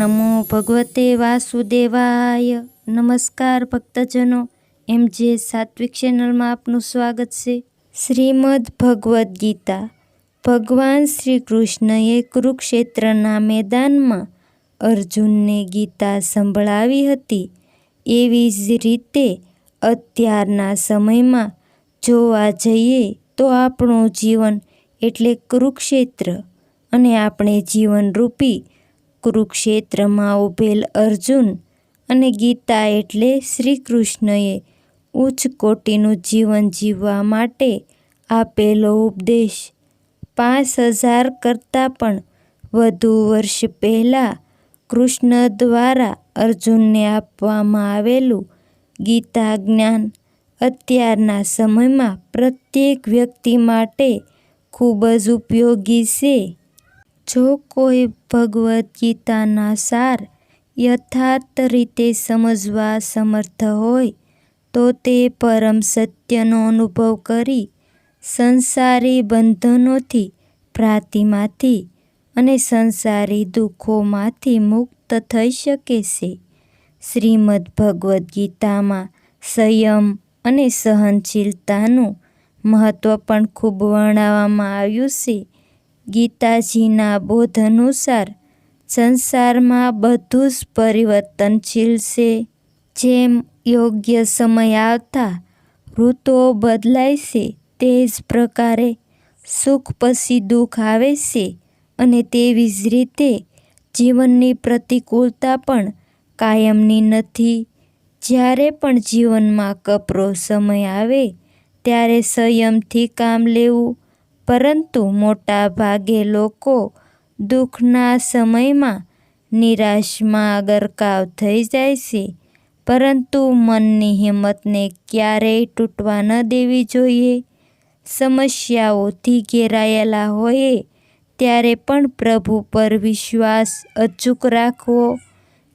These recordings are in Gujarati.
નમો ભગવતે વાસુદેવાય. નમસ્કાર ભક્તજનો, એમ જે સાત્વિક ચેનલમાં આપનું સ્વાગત છે. શ્રીમદ ભગવદ્ ગીતા. ભગવાન શ્રી કૃષ્ણએ કુરુક્ષેત્રના મેદાનમાં અર્જુનને ગીતા સંભળાવી હતી. એવી જ રીતે અત્યારના સમયમાં જોવા જઈએ તો આપણું જીવન એટલે કુરુક્ષેત્ર અને આપણે જીવનરૂપી કુરુક્ષેત્રમાં ઉભેલ અર્જુન અને ગીતા એટલે શ્રી કૃષ્ણએ ઉચ્ચ કોટીનું જીવન જીવવા માટે આપેલો ઉપદેશ. પાંચ હજાર કરતાં પણ વધુ વર્ષ પહેલાં કૃષ્ણ દ્વારા અર્જુનને આપવામાં આવેલું ગીતા જ્ઞાન અત્યારના સમયમાં પ્રત્યેક વ્યક્તિ માટે ખૂબ જ ઉપયોગી છે. જો કોઈ ભગવદ્ ગીતાના સાર યથાર્થ રીતે સમજવા સમર્થ હોય, તો તે પરમ સત્યનો અનુભવ કરી સંસારી બંધનોથી, ભ્રાતિમાંથી અને સંસારી દુઃખોમાંથી મુક્ત થઈ શકે છે. શ્રીમદ ભગવદ્ ગીતામાં સંયમ અને સહનશીલતાનું મહત્ત્વ પણ ખૂબ વર્ણવવામાં આવ્યું છે. ગીતાજીના બોધ અનુસાર સંસારમાં બધું જ પરિવર્તનશીલ છે. જેમ યોગ્ય સમય આવતા ઋતુઓ બદલાય છે, તે જ પ્રકારે સુખ પછી દુઃખ આવે છે અને તેવી જ રીતે જીવનની પ્રતિકૂળતા પણ કાયમની નથી. જ્યારે પણ જીવનમાં કપરો સમય આવે, ત્યારે સંયમથી કામ લેવું પરંતુ મોટા ભાગે લોકો દુઃખના સમયમાં નિરાશમાં ગરકાવ થઈ જાય છે. પરંતુ મનની હિંમતને ક્યારેય તૂટવા ન દેવી જોઈએ. સમસ્યાઓથી ઘેરાયેલા હોઈએ ત્યારે પણ પ્રભુ પર વિશ્વાસ અચૂક રાખવો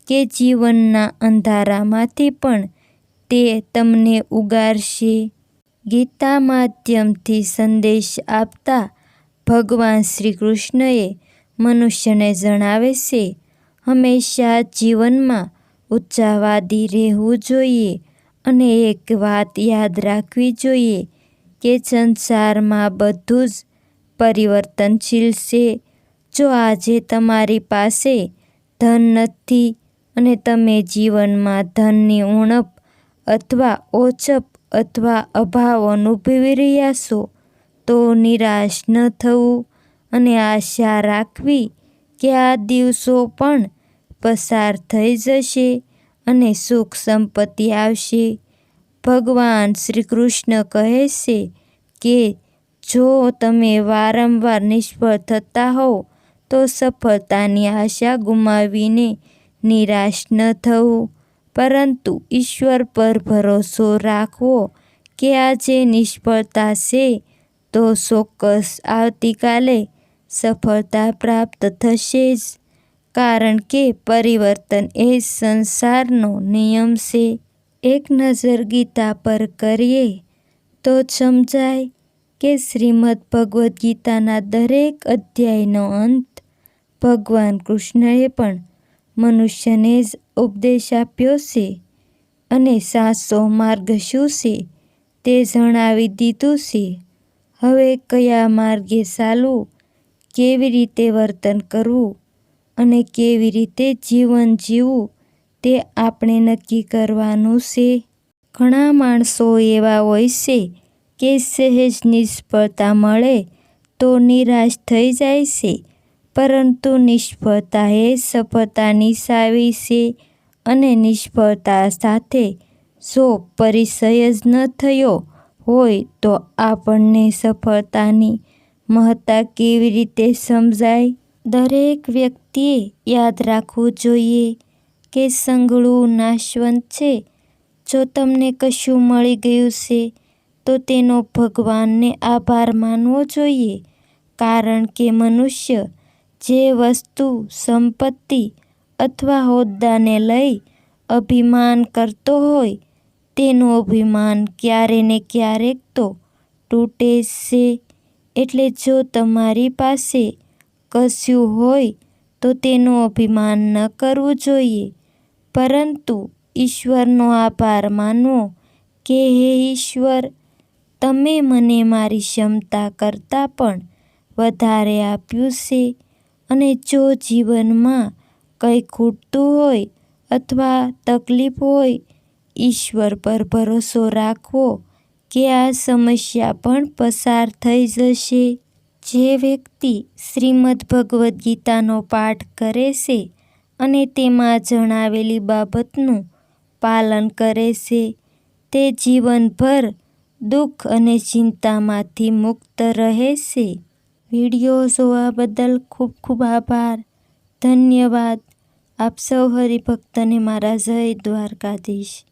કે જીવનના અંધારામાંથી પણ તે તમને ઉગારશે. ગીતા માધ્યમથી સંદેશ આપતા ભગવાન શ્રી કૃષ્ણએ મનુષ્યને જણાવે છે, હંમેશા જીવનમાં ઉચ્ચાવાદી રહેવું જોઈએ અને એક વાત યાદ રાખવી જોઈએ કે સંસારમાં બધું જ પરિવર્તનશીલ છે. જો આજે તમારી પાસે ધન નથી અને તમે જીવનમાં ધનની ઉણપ અથવા ઓછપ અથવા અભાવ અનુભવી રહ્યા છો, તો નિરાશ ન થવું અને આશા રાખવી કે આ દિવસો પણ પસાર થઈ જશે અને સુખ સંપત્તિ આવશે. ભગવાન શ્રી કૃષ્ણ કહે છે કે, જો તમે વારંવાર નિષ્ફળ થતા હોવ, તો સફળતાની આશા ગુમાવીને નિરાશ ન થવું. પરંતુ ઈશ્વર પર ભરોસો રાખવો કે આજે નિષ્ફળતા છે, તો ચોક્કસ આવતીકાલે સફળતા પ્રાપ્ત થશે જ. કારણ કે પરિવર્તન એ સંસારનો નિયમ છે. એક નજર ગીતા પર કરીએ, તો સમજાય કે શ્રીમદ ભગવદ્ ગીતાના દરેક અધ્યાયનો અંત ભગવાન કૃષ્ણએ પણ મનુષ્યને જ ઉપદેશ આપ્યો છે અને સાચો માર્ગ શું છે તે જણાવી દીધું છે. હવે કયા માર્ગે ચાલવું, કેવી રીતે વર્તન કરવું અને કેવી રીતે જીવન જીવવું તે આપણે નક્કી કરવાનું છે. ઘણા માણસો એવા હોય છે કે સહેજ નિષ્ફળતા મળે તો નિરાશ થઈ જાય છે પરંતુ નિષ્ફળતા એ સફળતાની સાવી છે અને નિષ્ફળતા સાથે જો પરિચય જ ન થયો હોય તો આપણને સફળતાની મહત્તા કેવી રીતે સમજાય? દરેક વ્યક્તિએ યાદ રાખવું જોઈએ કે સંઘળું નાશવંત છે. જો તમને કશું મળી ગયું છે, તો તેનો ભગવાનને આભાર માનવો જોઈએ, કારણ કે મનુષ્ય જે વસ્તુ, સંપત્તિ અથવા હોદ્દાને લઈ અભિમાન કરતો હોય, તેનું અભિમાન ક્યારે ને ક્યારેક તો તૂટે છે. એટલે જો તમારી પાસે કશું હોય, તો તેનું અભિમાન ન કરવું જોઈએ. પરંતુ ઈશ્વરનો આભાર માનવો કે હે ઈશ્વર, તમે મને મારી ક્ષમતા કરતાં પણ વધારે આપ્યું છે. અને જો જીવનમાં કંઈ ખૂટતું હોય અથવા તકલીફ હોય, ઈશ્વર પર ભરોસો રાખવો કે આ સમસ્યા પણ પસાર થઈ જશે. જે વ્યક્તિ શ્રીમદ્ ભગવદ્ ગીતાનો પાઠ કરે છે અને તેમાં જણાવેલી બાબતનું પાલન કરે છે, તે જીવનભર દુઃખ અને ચિંતામાંથી મુક્ત રહે છે. વીડિયો જોવા બદલ ખૂબ ખૂબ આભાર. ધન્યવાદ. આપ સૌ હરિભક્તને મારા જય દ્વારકાધીશ.